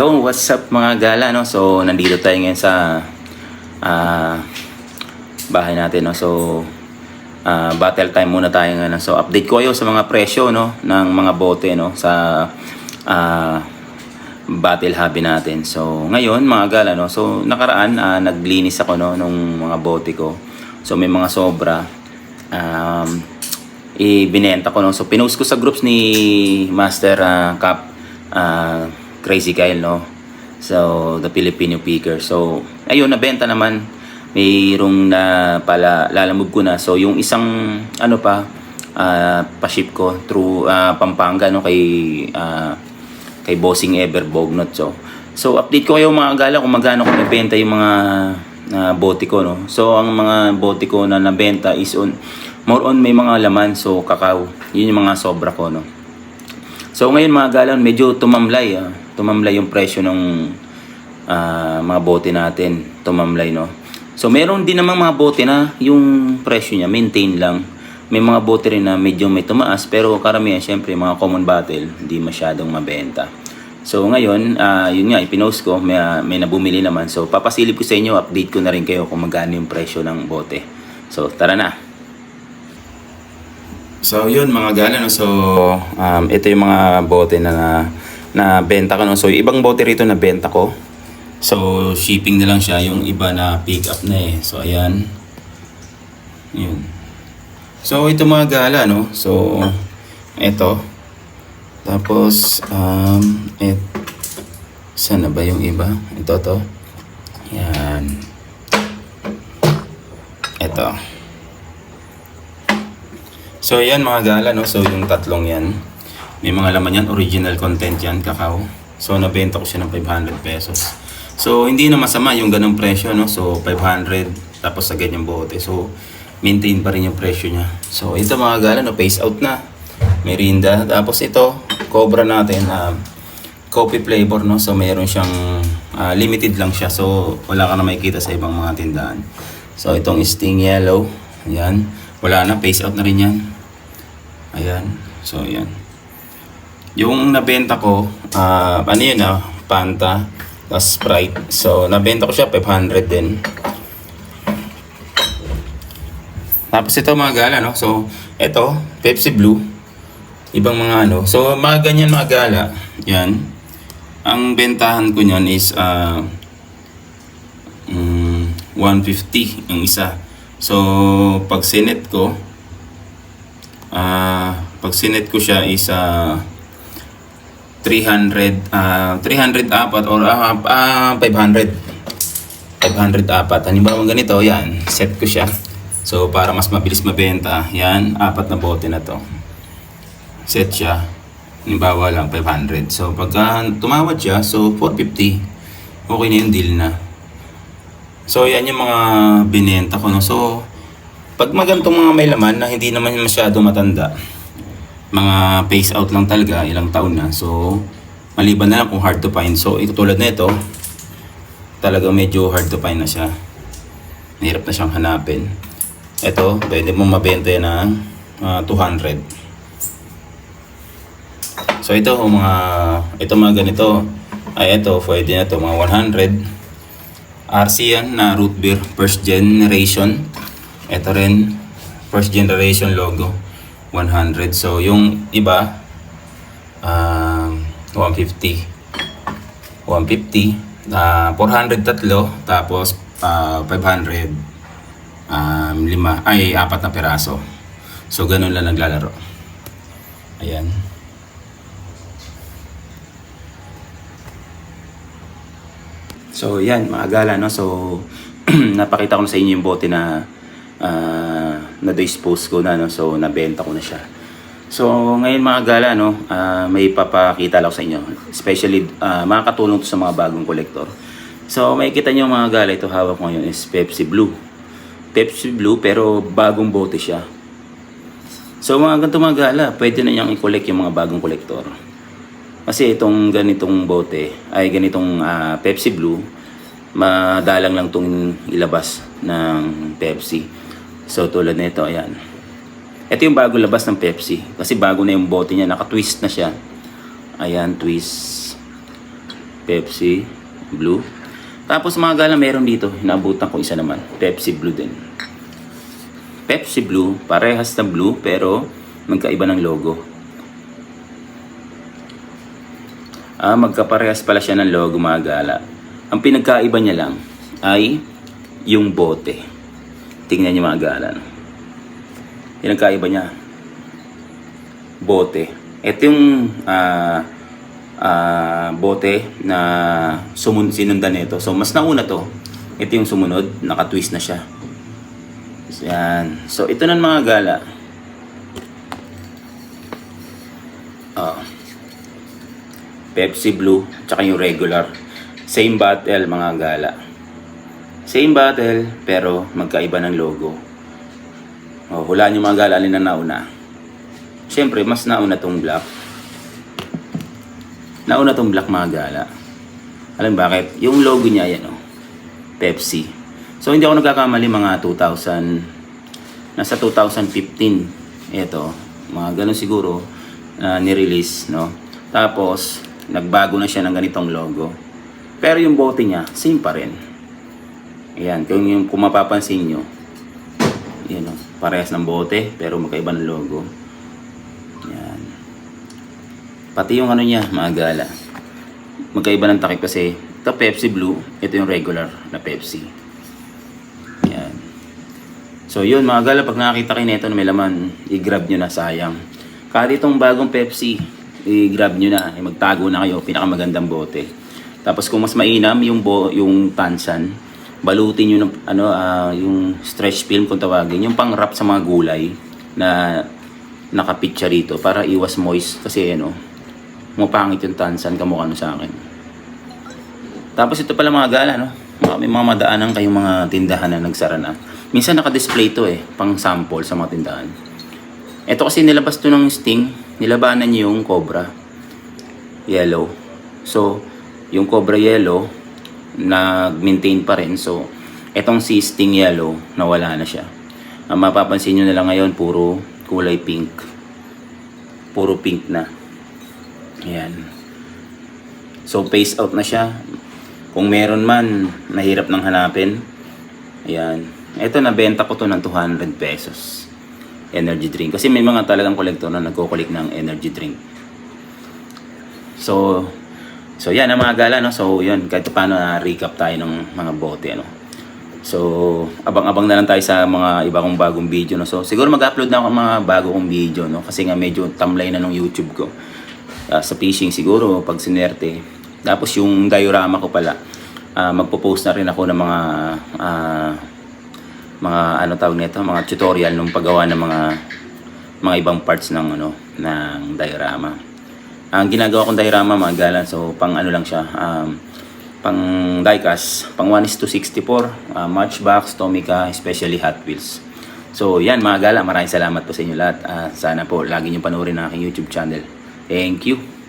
Yo, what's up mga gala, no? So, nandito tayo ngayon sa ah, bahay natin, no? So, ah, battle time muna tayo ngayon. So, update ko kayo sa mga presyo, no? Ng mga bote, no? Sa ah, battle hobby natin. So, ngayon, mga gala, no? So, nakaraan, ah, naglinis ako, no? Nung mga bote ko. So, may mga sobra. Um, ibinenta ko, no? So, pinost ko sa groups ni Master ah, Cap ah, Crazy Kyle, no? So, the Filipino Picker. So, ayun, nabenta naman. Mayroong na pala, lalamog ko na. So, yung isang, ano pa, ah, pa-ship ko through ah, Pampanga, no? Kay, ah, kay Bossing Ever Bognot. So, so update ko kayo mga gala kung magkano ko nabenta yung mga ah, bote ko, no? So, ang mga bote ko na nabenta is on, more on may mga laman. So, kakao. Yun yung mga sobra ko, no? So ngayon mga galan, medyo tumamlay. Ah. Tumamlay yung presyo ng ah, mga bote natin. Tumamlay, no? So meron din namang mga bote na yung presyo niya, maintain lang. May mga bote rin na medyo may tumaas, pero karamihan, syempre, mga common battle, hindi masyadong mabenta. So ngayon, ah, yun nga, ipinost ko, may, ah, may nabumili naman. So papasilip ko sa inyo, update ko na rin kayo kung magkano yung presyo ng bote. So tara na. So yun mga gala. So um, ito yung mga bote na na, na benta ko no. So ibang bote rito na benta ko. So shipping na lang siya yung iba na pick up na eh. So ayan. Yun. So ito mga gala no. So ito. Tapos um et sana ba yung iba? Ito to. Yan. Ito. So yan mga gala no. So yung tatlong yan. May mga laman yan, original content yan, kakao. So nabenta ko siya ng 500 pesos. So hindi na masama yung ganong presyo no. So 500 tapos sa ganyang bote. So maintain pa rin yung presyo niya. So ito mga gala no, face out na. Merinda. Tapos ito, Cobra natin na coffee flavor no. So mayroon siyang ah, limited lang siya. So wala ka na makikita sa ibang mga tindahan. So itong Sting Yellow, ayan. Wala na, face out na rin yan. Ayan. So, ayan. Yung nabenta ko, ah ano yun ah, Fanta, tapos Sprite. So, nabenta ko siya 500 din. Tapos ito mga gala, no? So, ito, Pepsi Blue. Ibang mga ano. So, mga ganyan mga gala. Yan. Ang bentahan ko niyan is ah mm, 150 yung isa. So, pag sinet ko, ah pag sinet ko siya is ah, 300 ah 300 apat or ah ah, 500 500 apat. Halimbawa ganito yan set ko siya. So para mas mabilis mabenta yan apat na bote na to. Set siya. Halimbawa lang 500 so pagka tumawad siya so 450 okay na yung deal na. So yan yung mga binenta ko no? So pag magantong mga may laman na hindi naman masyado matanda mga phase out lang talaga, ilang taon na. So, maliban na kung hard to find. So, ito tulad na ito, talagang medyo hard to find na siya. Mahirap na siyang hanapin. Ito, pwede mong mabenta yan ng ah, 200. So, ito, mga, ito mga ganito, ay ito, pwede na ito, mga 100. RC yan na root beer, first generation. Ito rin, first generation logo. 100. So, yung iba, um, 150. 150. ah 400 tatlo, tapos ah 500 um, lima, ay apat na peraso. So, ganun lang naglalaro. Ayan. So, yan, mga gala, no? So, napakita ko sa inyo yung bote na ah, na-dispose ko na, no? So, nabenta ko na siya. So, ngayon mga gala, no? ah, may papakita lang sa inyo. Especially, ah, makakatulong to sa mga bagong kolektor. So, makikita nyo mga gala, ito hawak ko ngayon is Pepsi Blue. Pepsi Blue, pero bagong bote siya. So, mga ganito mga gala, pwede na niyang i-collect yung mga bagong kolektor. Kasi itong ganitong bote, ay ganitong ah, Pepsi Blue, madalang lang itong ilabas ng Pepsi. So tulad nito, ayan. Ito yung bago labas ng Pepsi. Kasi bago na yung bote niya, naka-twist na siya. Ayan, twist. Pepsi Blue. Tapos mga gala, meron dito. Inaabutan ko isa naman. Pepsi Blue din. Pepsi Blue, parehas na blue pero magkaiba ng logo. Ah, magkaparehas pala siya ng logo mga gala. Ang pinagkaiba niya lang ay yung bote. Tingnan niyo mga gala. no? Pinagkaiba niya. Bote. Ito yung ah, ah, bote na sumun sinundan nito. So mas nauna to. Ito yung sumunod, naka-twist na siya. Yan. So ito na mga gala. Ah. Pepsi Blue, tsaka yung regular. Same bottle mga gala. Same bottle, pero magkaiba ng logo. Oh, hulaan yung mga gala alin na nauna. Siyempre, mas nauna tong black. Nauna tong black mga gala. Alam bakit? Yung logo niya yan oh. Pepsi. So hindi ako nagkakamali mga 2000 nasa 2015 ito mga ganun siguro na ni-release no. Tapos nagbago na siya ng ganitong logo. Pero yung bote niya same pa rin. Ayan, kung, yung, kung mapapansin nyo, yan o, parehas ng bote, pero magkaiba ng logo. Yan. Pati yung ano niya, mga gala. Magkaiba ng takip kasi, ito Pepsi Blue, ito yung regular na Pepsi. Yan. So yun, mga gala, pag nakakita kayo nito na may laman, i-grab nyo na, sayang. Kahit itong bagong Pepsi, i-grab nyo na, eh, magtago na kayo, pinakamagandang bote. Tapos kung mas mainam yung bo, yung tansan, balutin nyo ng ano ah, yung stretch film kung tawagin, yung pang-wrap sa mga gulay na nakapicture rito para iwas moist kasi ano, mapangit yung tansan kamukha no sa akin. Tapos ito pala mga gala, no? May mga madaanan kayong mga tindahan na nagsara na. Minsan naka-display to eh, pang sample sa mga tindahan. Ito kasi nilabas to ng Sting, nilabanan niya yung Cobra yellow. So, yung Cobra yellow nag-maintain pa rin. So, etong si Sting yellow nawala na siya. Ang mapapansin nyo na lang ngayon puro kulay pink. Puro pink na. Ayan. So, phase out na siya. Kung meron man, nahirap nang hanapin. Ayan. Ito, nabenta ko to ng 200 pesos. Energy drink. Kasi may mga talagang kolektor na nagko-collect ng energy drink. So, so yan ang mga gala, no? So, yun, kahit paano na-recap tayo ng mga bote, ano? So, abang-abang na lang tayo sa mga iba kong bagong video, no? So, siguro mag-upload na ako ng mga bago kong video, no? Kasi nga medyo tamlay na ng YouTube ko. Ah, sa fishing siguro, pag sinerte. Tapos yung diorama ko pala, ah, magpo-post na rin ako ng mga ah, mga ano tawag nito, mga tutorial nung paggawa ng mga mga ibang parts ng ano ng diorama. Ang ginagawa kong diorama mga galan, so pang ano lang siya, um, pang diecast, pang 1 is to 64, uh, Matchbox, Tomica, especially Hot Wheels. So yan mga gala, maraming salamat po sa inyo lahat. Ah, sana po lagi niyo panoorin ang aking YouTube channel. Thank you.